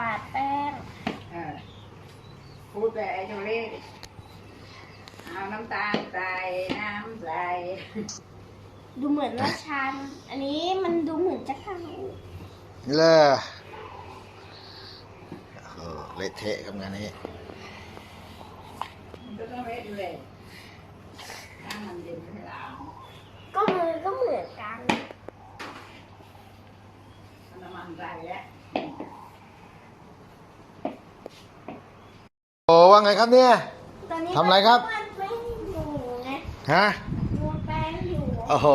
ปาดแป้งเออพูดแต่ไอ้ตรงนี้เอาน้ำตาลใส่น้ำใส่ดูเหมือนว่าชันอันนี้มันดูเหมือนจะเข้าเลยโอ้เละเทะกับงานนี้ มันก็ต้องเละเลยน้ำมันเย็นให้เราก็มือก็เหมือนกัน เอาน้ำมันใส่แล้ว โอ้ ว่าไงครับเนี่ย ตอนนี้ทำอะไรครับ มันแป้งอยู่ไงฮะนวดแป้งอยู่โอ้โห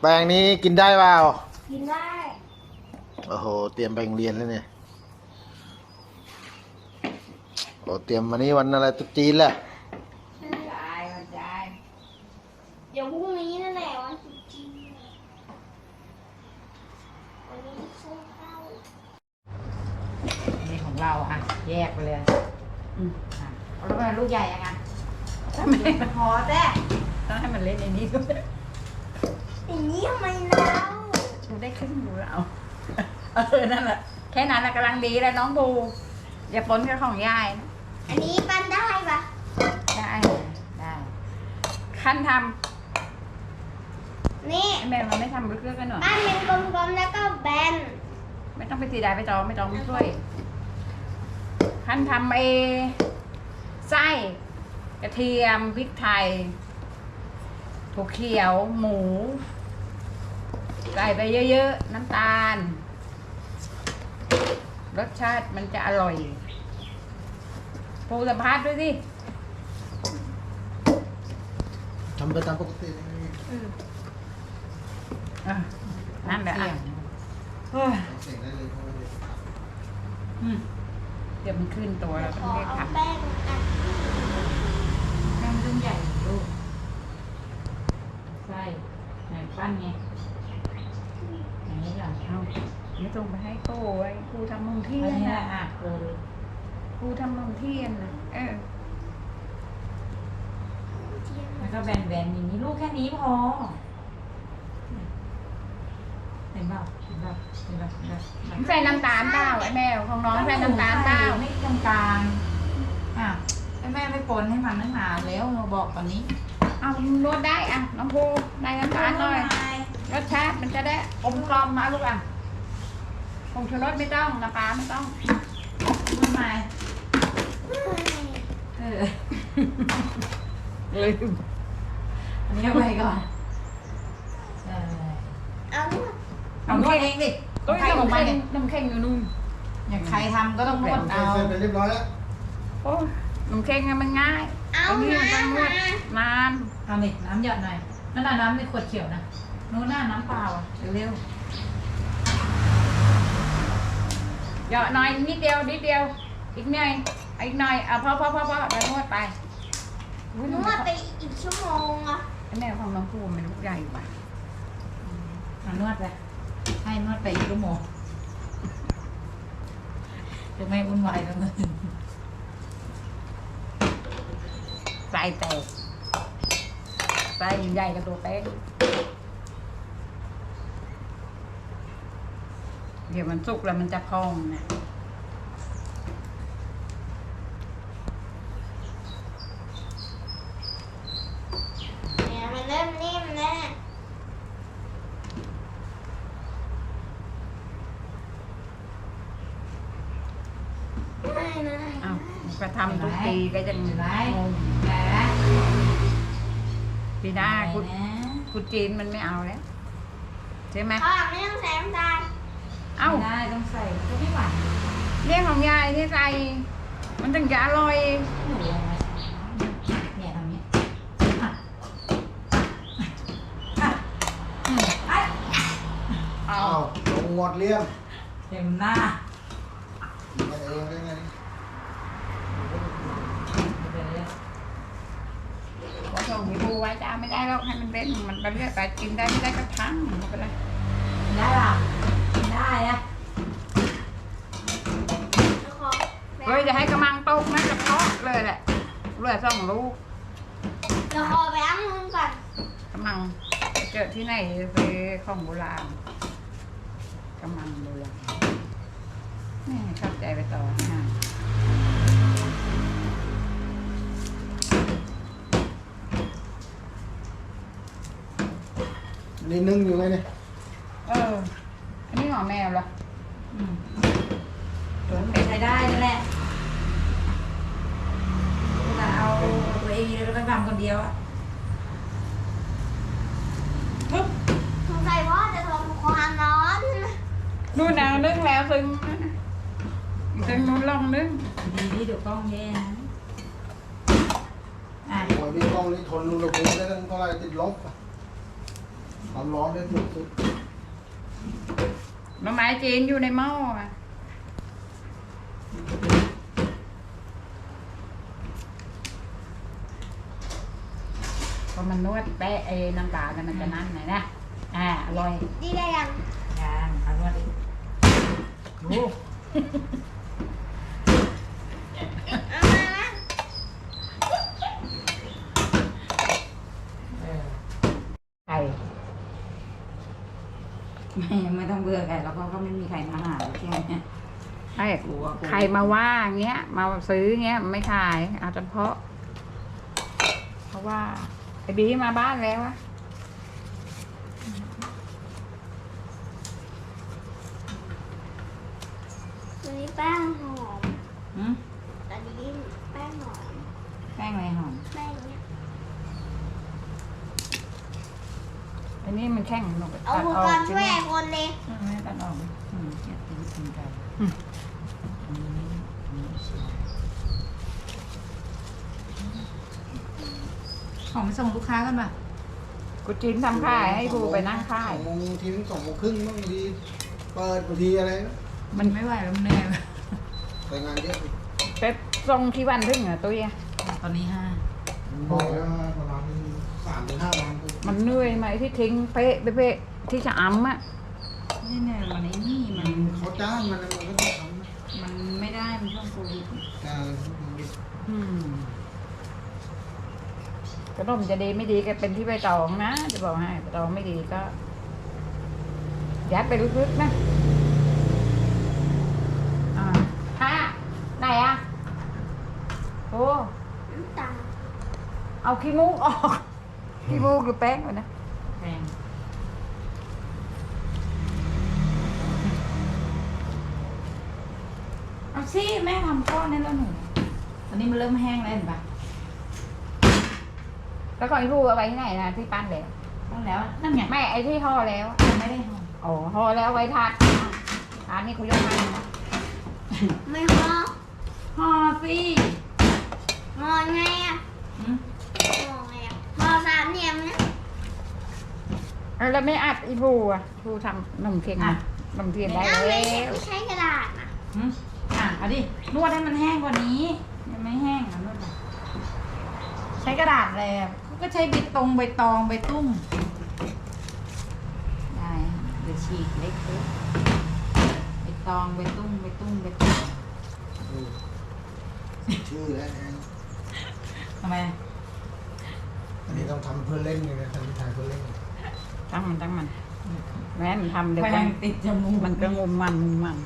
แปลงนี้กินได้เปล่า กินได้โอ้โห เตรียมไปโรงเรียนแล้วเนี่ยโอ้เตรียมวันนี้วันอะไรตุ๊จีนแหละจ่ายมันจ่ายเดี๋ยวพรุ่งนี้นั่นแหละวันตรุษจีนวันนี้ช่วงเข้า นี่ของ เราอะ แยกไปเลยอืมอะเอาแล้วมันลูกใหญ่ยังไงทำไมมันพอแต่ต้องให้มันเล็กในนี้ด้วยอย่างนี้ทำไมเราดูได้ครึ่งดูแล้วเอาเออนั่นแหละแค่นั้นแหละกำลังดีแล้วน้องบูอย่าปนกับของยายนะอันนี้ปั้นได้ปะได้ได้ขั้นทนี่ำแม่มันไม่ทำลึกๆกันหน่อย ปั้นเป็นกลมๆแล้วก็แบนไม่ต้องไปตีได้ไปจองไม่ต้องมาช่วย ขั้นทำเอไส้กระเทียมพริกไทยถั่วเขียวหมู ใส่ไปเยอะๆ น้ำตาล รสชาติมันจะอร่อยปูสัมภาษณ์ด้วยสิทำไปตามปกติอะนั่นแหละอะเฮ้ยเสียงได้เลยอืม เดี๋ยวมันขึ้นตัวแล้วขต้องอเรียกเอาทำแป้งอัดแม่มันเรื่องใหญ่ลูกใช่ไหนปั้นไงไหนหลังเอาไม่ต้องไปให้โก้ไว้ครูทำมึงเที่ยอันนนี้นะนะอะเออครูทำมึงเที่ยนนะเออเทียมแล้วก็แบนๆอย่างนี้ลูกแค่นี้พอ ใส่น้ำตาลเปล่าไอ้แมวของน้องใส่น้ำตาลเปล่าไม่กลางกลางๆอะไอ้แม่ไม่ปนให้มันตั้งนานแล้วมาบอกตอนนี้เอานวดได้อะน้องครูได้น้ำตาลหน่อยรสชาติมันจะได้อมกลอมมาลูกอะผงชูรสไม่ต้องน้ำปลาไม่ต้องทำไมเออลืมอันนี้เอาไปก่อนเออ เอานวดเอานวดเองดิตุ้ยใครของน้ำมัแข็นงเนี่ยน้ำแข็งอยู่นู่นอย่างใครทำก็ต้องนวดเอาเสร็จไปเรียบร้อยแล้วโอ้ยน้ำแข็งอะมันง่ายเอานนี้มันต้องนวดน้ำมานานเอานี่น้ำหยดหน่อยนั่นน่ะน้ำในขวดเขียวนะนู้นน่ะน้ำเปล่าอะเร็วๆเยอะหน่อยนิดเดียวนิดเดียว อีกหน่อยอีกหน่อยเอาพอพอพอพอเดี๋ยวนวดไปอุ๊ยนวดไปอีกชั่วโมงอะไอ้แม่ของน้องภูมิมันลูกใหญ่กว่าเอานวดไป ให้นวดไปอีกชั่วโมงจะไม่วุ่นวายแล้วเงินใส่แตกใส่ใหญ่กับตัวแป้งเดี๋ยวมันสุกแล้วมันจะพองนะ เนี่ยมันเริ่มนิ่มแล้วนะไม่นะ อ้าว ก็ทำทุกปีก็ยังเห็นไหมงงแหมปีหน้าได้คุณนะคุณจีนมันไม่เอาแล้วใช่ไหมข้าวไม่ต้องใส่น้ำตาลเอ้าได้ต้องใส่ก็ไม่หวานเรื่องของยายนี่ใส่มันถึงจะอร่อยหนูลงมาเนี่ยทำนี้อะอะอืมไอ้เอาอ้าวลงหมดเลี่ยมเต็มหน้ามาเองได้ไง เดี๋ยวเลย พอส่ง พี่บูไว้จะเอาไม่ได้หรอกให้มันเป็นมันไปเรื่อยไปกินได้ไม่ได้ก็ทั้งไม่เป็นไรได้ป่ะได้อะแล้วขอเฮ้ยจะให้กำลังตกนะจะเพาะเลยแหละเหลือสองลูกแล้วขอไปล้างมือก่อนกำลังไปเจอที่ไหนซื้อของโบราณกำลังเดือดนี่เข้าใจไปต่ออะ นนี่นึ่งอยู่ไงเนี่ยเออ อันนี้หอมแมวเหรออืมไปใช้ได้นั่นแหละแต่เอาตัวเองแล้วก็ทำคนเดียวอะปึ๊บสงสัยว่าจะทนความร้อนนู่นเอานึ่งแล้วซึ่งซึ่งนู้นลองนึ่งดีดีเดี๋ยวกล้องแย่นะอะโอ้ยนี่กล้องนี่ทนอุณหภูมิได้ตั้งเท่าไหร่ติดลบอะ ความร้อนได้สุดสุดหน่อไม้จีนอยู่ในหม้ออะพอมันนวดแปะไอ้น้ำตาลเนี่ยมันจะนั่นหน่อยนะ อ่าอร่อยดีได้ยังยางเอานวดอีกดูเอามานะ เออ ไก่ ไม่ไม่ต้องเบื่อใครแล้วก็ก็ไม่มีใครมาหาแค่เนี้ยไอ้กลัวกลัวใครมาว่าเงี้ย มาซื้อเงี้ยไม่ขาย เอาเฉพาะ เพราะว่าไอ้บีมาบ้านแล้วอะตัวนี้แป้งหอม หืมอันนี้แป้งหอม แป้งอะไรหอม แป้งเนี้ยอันนี้มันแข็งลงไปเอาตัดอุปออกกรณ์ใช่ช่ไหวมยคนเลยไม่ตัดออกอืมเจ็ดตีนตีนไก่อันนี้อันนี้เสียของไปส่งลูกค้ากันป่ะกูจีนทำค่ายให้กูไปนั่งค่าย สองโมงทีนึงสองโมงครึ่งบางทีเปิดบางทีอะไรนะมันไม่ไหวแล้วมันเหนื่อยไปงานเยอะเป็ดทรงที่วันถึงเหรอตุ้ยอะตอนนี้ห้าบอกแล้วว่าประมาณสามถึงห้าวัน มันเหนื่อยไหมที่ทิ้งเป๊ะเป๊ะๆที่จะอ้ำอะนี่เนี่ยมันไอ้นี่มันเขาจ้างมันมันก็ต้องทำนะมันไม่ได้มันช่วงโควิดใช่อืมขนมจะดีไม่ดีก็เป็นที่ใบตองนะจะบอกให้ใบตองไม่ดีก็ยัดไปลึกๆนะอ่าค่ะไหนอะโอ้ น้ำตาลเอาขี้มูกออก ขี้มูกหรือแป้งวะนะแพงเอาสิแม่ทำก้อนนี่แล้วหนูตอนนี้มันเริ่มแห้งแล้วเห็นปะแล้วก็ไอ้ลูกเอาไว้ที่ไหนนะที่ปั้นแล้วต้องแล้วนั่นไงไม่ไอ้ที่ห่อแล้วยังไม่ได้ทอ๋อห่อแล้วไว้ทานทานนี่คุณยกมานะไม่หอมำห่อสิหอไงอะหืม หอไงอะหอสาม เหลี่ยมนะ เอาแล้วไม่อัดอีบูอะบูทำนมเทียนนะนมเทียนได้อ้าวแล้ไม่ใช่วไม่ใช้กระดาษนะหืมอะเอาดิ นวดให้มันแห้งกว่านี้ ยังไม่แห้งอะนวดไปใช้กระดาษอะไรอะเขาก็ใช้ใบตองใบตองใบตุ้ม ได้เดี๋ยวฉีกเล็กปุ๊บใบตองใบตุ้มใบตุ้มใบตุ้มชื่อแล้วนะทำไมอั นนี้ต้องทำเพื่อเล่นเลยนะทำที่ถ่ายเพื่อเล่นตั้งมันตั้งมัน แม่มันทำเดี๋ยวแพมันงติดจมูกมันก็งมมันงมมัน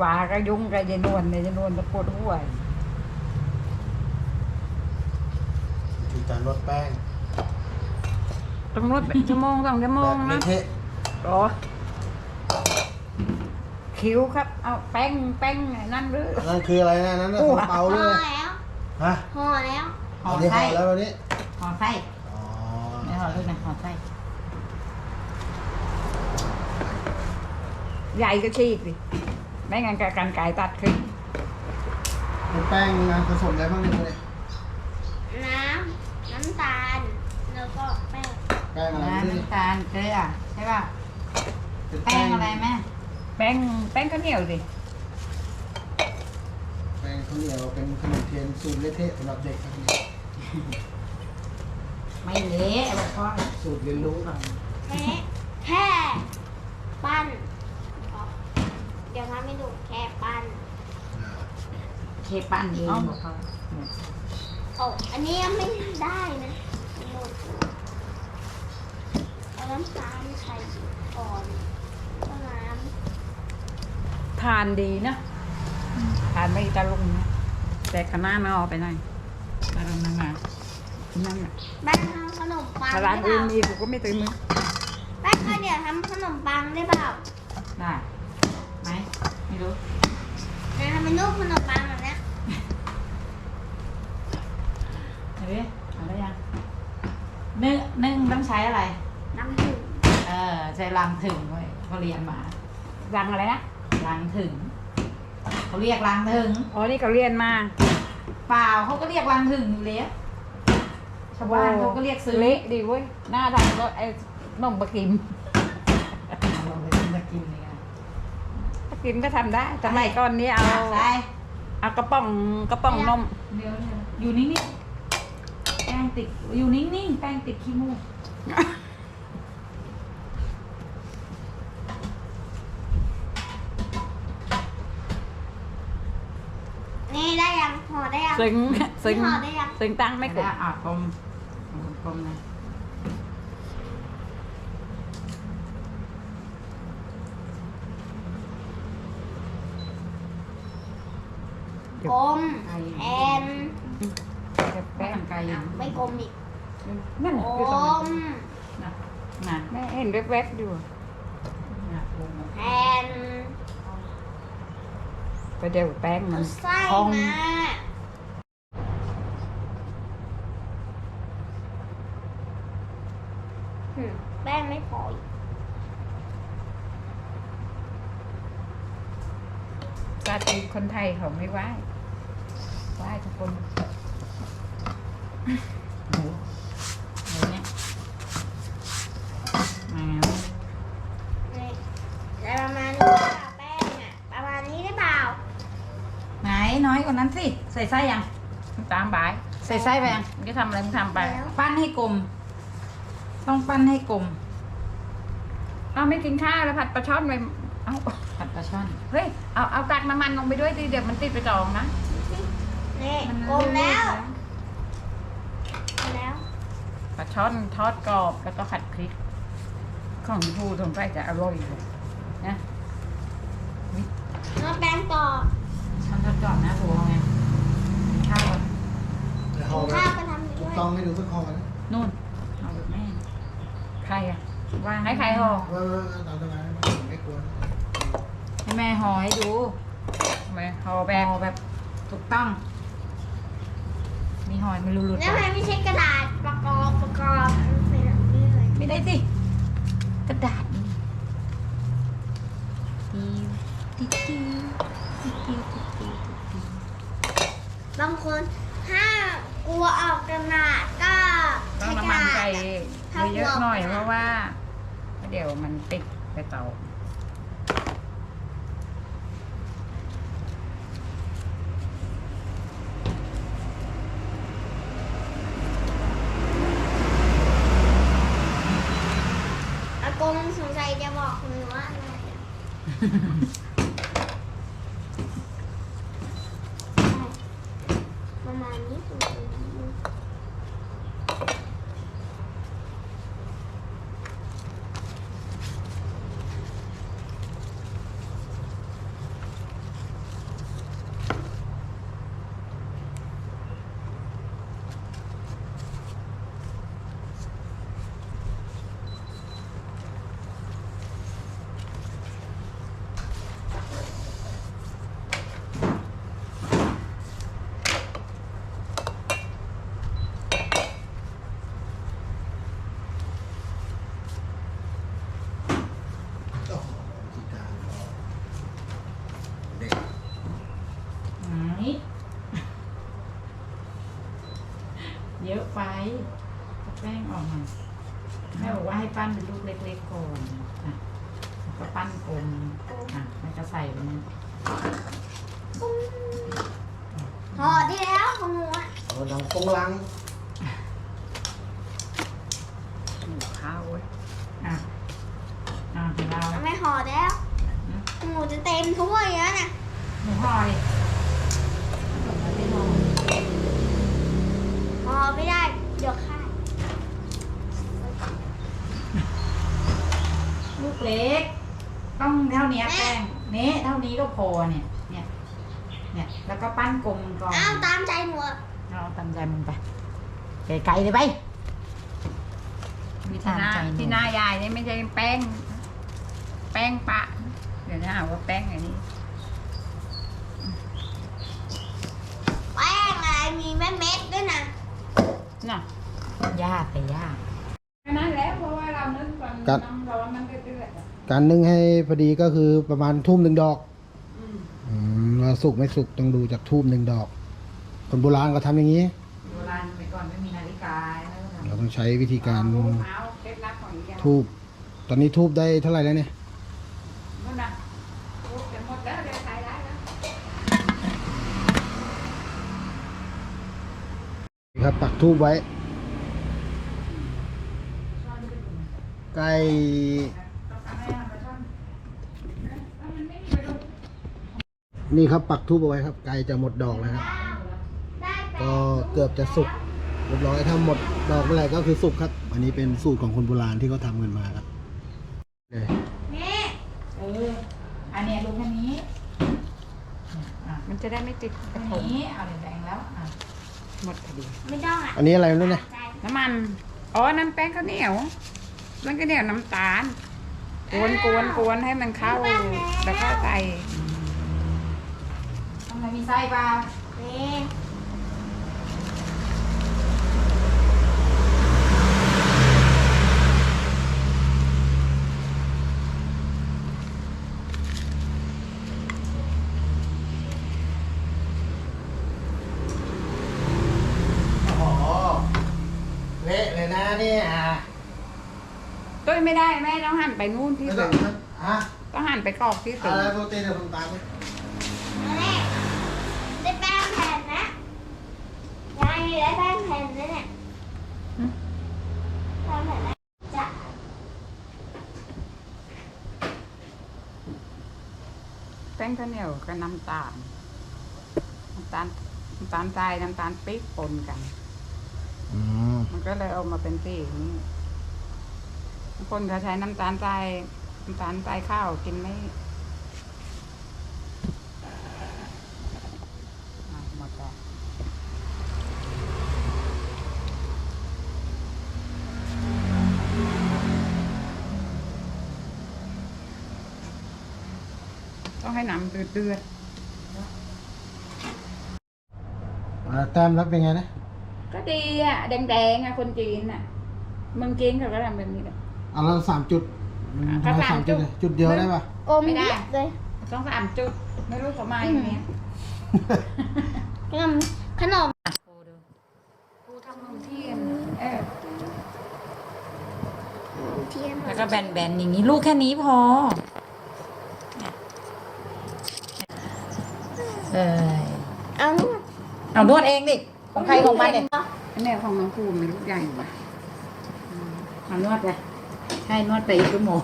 ฝาก็ยุ่งกับยายนวลเนี่ยยายนวลจะปวดหัวคือการลดแป้งต้องนวดเป็นชั่วโมงสองชั่วโมงแบบนะเละเทะโอ้คิ้วครับ เอาแป้งแป้งไอ้นั่นหรือนั่นคืออะไรนะนั่นน่ะอู้ของเปาห่เลอยแล้วฮะห่อแล้ว ห่ออันนี้ห่ไส้อแล้ววันนี้ห่อไส้อ๋อไม่ห่อลูกนะห่อไส้ใหญ่ก็ฉีกสิไม่งั้นกกันไก่ตัดขึ้นแล้วแป้งนะผสมอะไรบ้างเนี่ยเนี่ยน้ำ น้ำตาล แล้วก็แป้งแป้งอะไรน้ำนี่น้ำตาลเกลือใช่ป่ะเป็นแป้งอะไรแม่แป้งแป้งข้าวเหนียวสิแป้งข้าวเหนียวเป็นขนมเทียนสูตรเละเทะสำหรับเด็กครับนี่ ไม่เละไอ้พ่อสูตรเรียนรู้กันแค่แค่ปั้นเดี๋ยวทำไม่ดูแค่ปั้นแค่ปั้นเองอ๋ออันนี้ไม่ได้นะเอาน้ำตาลไข่ก่อนก็น้ำทานดีนะทานไม่ตะลุงนะแต่คน้าไม่เอาไปไหน่อยตะลุงนางา นั่นน่ะแป้งทำขนมปังถ้าได้ร้านเปอื่นล่ามีกูก็ไม่ตื่นมือแป้งข้าวเหนียวทำขนมปังได้เปล่าได้ไหมไม่รู้นะทำเป็นรูปขนมปังแบบเนี้ยเฮ้ยเอาได้ยังนึ่งนึ่งต้องใช้อะไร น้ำผึ้งเออใช้รังถึงเว้ยเขาเรียนมารังอะไรนะ รังถึงเขาเรียกรังถึงอ๋อ นี่ก็เรียนมา เปล่าเขาก็เรียกรังถึงอยู่แล้ว ชาวบ้านเขาก็เรียกซื้อเละดีเว้ย หน้าทางก็ไอ้นมบะกิมลองไปกินจะกินเลยกันบะกิมก็ทำได้สมัยก่อนนี้เอาใช่เอากระป๋องกระป๋องนม เดี๋ยวเดี๋ยวอยู่นิ่งๆแป้งติดอยู่นิ่งๆแป้งติดขี้มูก นี่ได้ยังห่อได้ยัง ซึ้งซึ้งห่อได้ยัง ซึ้งตั้งไม่ไม่กได้ดอะกลมกลมนะกลมแอนแป้งไก่ยังไม่กลมอีกนั่นกคือลตรงนั้นมนะนะแม่เห็นแวบๆอยู่นะกลมแอนไปเดี๋ยวแป้งมัเอานไส้พองมาหืมแป้งไม่พออีก ปาตีคนไทยเขาไม่ไหว้ไหว้ทุกคนหมูหมูเนี่ยมานี่ได้ประมาณนี้หรือเปล่าแป้งอะประมาณนี้ได้เปล่าไหนน้อยกว่านั้นสิใส่ไส้ยังตามบาย ใส่ไส้ไปยังมึงจะทำอะไรมึงทำไปแล้วปั้นให้กลม ต้องปั้นให้กลมเอาไม่กินข้าวแล้วผัดปลาช่อนไปเอา ผัดปลาช่อน เฮ้ย เอาเอาตักน้ำมันลงไปด้วยดิเดี๋ยวมันติดไปจองนะ นี่กลมแล้วกลมแล้วปลาช่อนทอดกรอบแล้วก็ผัดพริก ของพี่พูสงสัยจะอร่อยเลยนะแล้วแป้งต่อช่อนทอดกรอบนะถูกเอาไงข้าวก่อนเดี๋ยวกิห่อนไปข้าวก็ทำไปถูด้กวยต้องไม่ดูสักห่อนะนู่นเอาแบบแม่ ใครอะวางให้ใครห่อว่าตามตรงนั้นมันไม่ควร ให้แม่ห่อให้ดูทำไมห่อแบแบบบแบบถูกต้อง มีหอยมันรุดๆแล้วทำไปไมไม่ใช่กระดาษประกอบประกอบมันเป็นแบบนี้เลยไม่ได้สิ กระดาษนี่ติ๊วติ๊วติ๊วติ๊วติ๊วติ๊วติ๊วบางคนถ้ากลัวออกกระดาษก็ต้อใช้งกระน้ำมันดาษใส่ถ้าเยอะๆหน่อยกลัวเพราะว่า เดี๋ยวมันติดไปเตา フフフ。 บอกว่าให้ปั้นเป็นลูกเล็กๆก่อนอะแล้วก็ปั้นกลมอะแม่ก็ใส่ไปนะห่อที่แล้วของหนูอะเอาดังฟงลังหมูข้าวเว้ยอะอะของเราทำไมห่อแล้วหมูจะเต็มถ้วยแล้วนะหมูห่อดิส่งมาที่ห่อห่อไม่ได้ เดี๋ยวขาด ลูกเล็ก ต้องเท่านี้แป้งนี่เท่านี้ก็พอเนี่ย เนี่ย เนี่ย แล้วก็ปั้นกลมก่อนอ้าวตามใจหนูอะเอาตามใจมึงไปไกลๆเลยไป มีที่หน้าตามใจหนู ที่หน้ายายนี่ไม่ใช่แป้ง แป้งปะ เดี๋ยวจะหาว่าแป้งอันนี้ แป้งอะไรมีแม่เม็ดด้วยนะ น่ะยากแต่ยาก แค่นั้นแหล้วเพราะว่า เรานึกก่อนครับน้ำร้อนมันเดือดๆอะการนึ่งให้พอดีก็คือประมาณทุ่มหนึ่งดอกอืมอืมว่าสุกไม่สุกต้องดูจากทูบหนึ่งดอก คนโบราณก็ทำอย่างนี้ โบราณไปก่อนไม่มีนาฬิกาแล้วก็เราต้องใช้วิธีการเอาเอาเคล็ดลับของอีกอย่างทูบตอนนี้ทูบได้เท่าไหร่แล้วเนี่ยนู่นน่ะโอ้จะหมดแล้วเดี๋ยวใส่ได้แล้วครับปักทูบไว้ ใกล้ต้องทำให้มันช่อนเอ๊ะแล้วมันไม่มีประโยชน์นี่ครับปักทูบเอาไว้ครับใกล้จะหมดดอกแล้วครับได้แป้ก็งเกือบจะสุกเรียบร้อยถ้าหมดดอกเมื่อไหร่ก็คือสุกครับ อันนี้เป็นสูตรของคนโบราณที่เขาทำกันมาครับเลยนี่เอออันเนี้ยลงแค่นี้อะมันจะได้ไม่ติดกแค่ระทงนี้เอาแดงๆแล้วอะหมดพอดี ไม่ต้องอะอันนี้อะไรนู่นเนี่ยใจน้ำมัน อ๋อน้ำแป้งข้าวเหนียว นั่นก็เหนียวน้ำตาลกวนกวนกวนให้มันเข้าแล้วก็ใส่ทำไมมีไส้เปล่านี่ อ๋อเละเลยนะเนี่ย ตุ้ย ไม่ได้แม่ต้องหั่นไปนู่นที่ไม่สูต้องงฮะต้องหั่นไปกรอกที่สูอะงไรโปรตีนเดี๋ยวผมตามไปนี่ได้แป้งแผ่นนะยายได้แป้งแผ่นนะเนี่ยแป้งแผ่นนะจะแป้งข้าวเหนียวกับน้ำตาลน้ำตาลน้ำตาลทรายน้ำตาลปี๊บปนกัน อืมมันก็เลยออกมาเป็นสีอย่างนี้บาง คนเขาใช้น้ำตาลทรายน้ำตาลทรายข้าวกินไม่อะหมดแล้วต้องให้น้ำเดือดเดือดอ่าแต้มรับเป็นไงนะๆก็ดีอะ แดงๆอะ คนจีนอะเมืองจีนเขาก็ทำแบบนี้แหละเอาเราสามจุดอะทำไมก็สามสามจุดจุดเลยจุดเดียวได้ปะกลมไม่ได้เยอะเลยต้องสามจุด ไม่รู้เขามาอย่างเนี้ยขนมขนมกูทำนมเทียนเออเทียนแล้วก็แบนๆอย่างนี้ลูกแค่นี้พอ เออเอาลูกเอานวดเองดิของใครของมันเนี่ยอันเนี้ยของน้องภูมิมีลูกใหญ่กว่าเอานวดเลย ให้นวดไปอีกชั่วโมง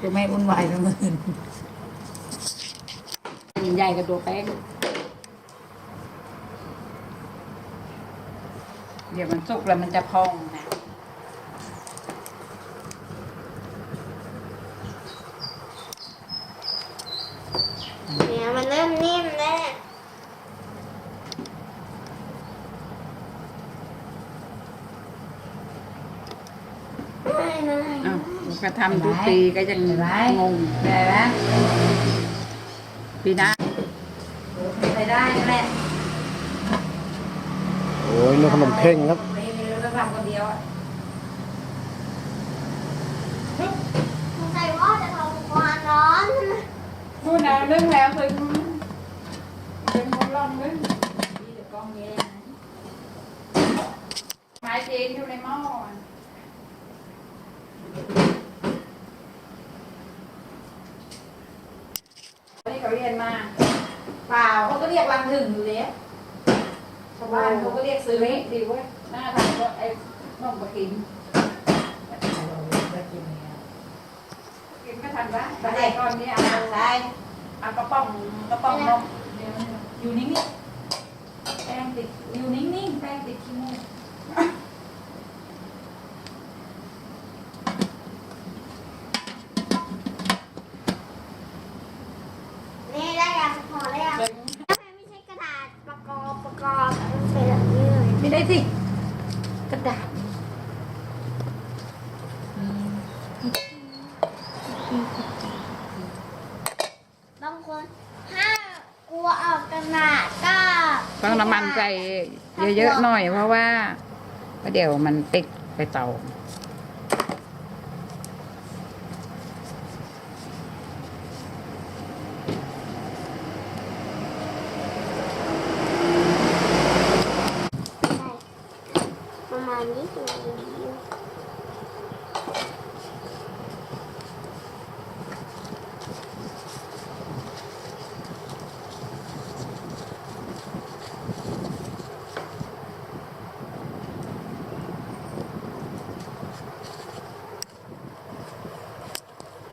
จะไม่วุ่นวายไปมือนใหญ่กับตัวแป้งเดี๋ยวมันสุกแล้วมันจะพองนะ เนี่ยมันเริ่มนิ่มแล้วไม่ไม่ อ้าว ก็ทำทุกปีก็ยังงงเห็นไหมปีหน้าใช้ได้นั่นแหละโอ้ยนี่ขนมเข่งครับไม่ไม่รู้จะทำคนเดียวอะสงสัยว่าจะทำความร้อนพูดนะนึ่งแล้วคือเป็นคนลองนึ่งนี่เดี๋ยวกล้องแย่นะไม้จีนอยู่ในหม้อนี่เขาเรียน มา เปล่าเขาก็เรียกรังถึงอยู่แล้วชาวบ้านเขาก็เรียกซื้อเฮ้ยดีเว้ยหน้าทำก็ไอ้นมมากินกินไม่ทันละแต่ไอ้ก้อนนี้เอาใช่เอากระป๋องกระป๋องนมอยู่นิ่งๆแป้งติดอยู่นิ่งๆแป้งติดขี้มูก ต้องน้ำมันใจเยอะๆหน่อยเพราะว่าเดี๋ยวมันติดไปเตา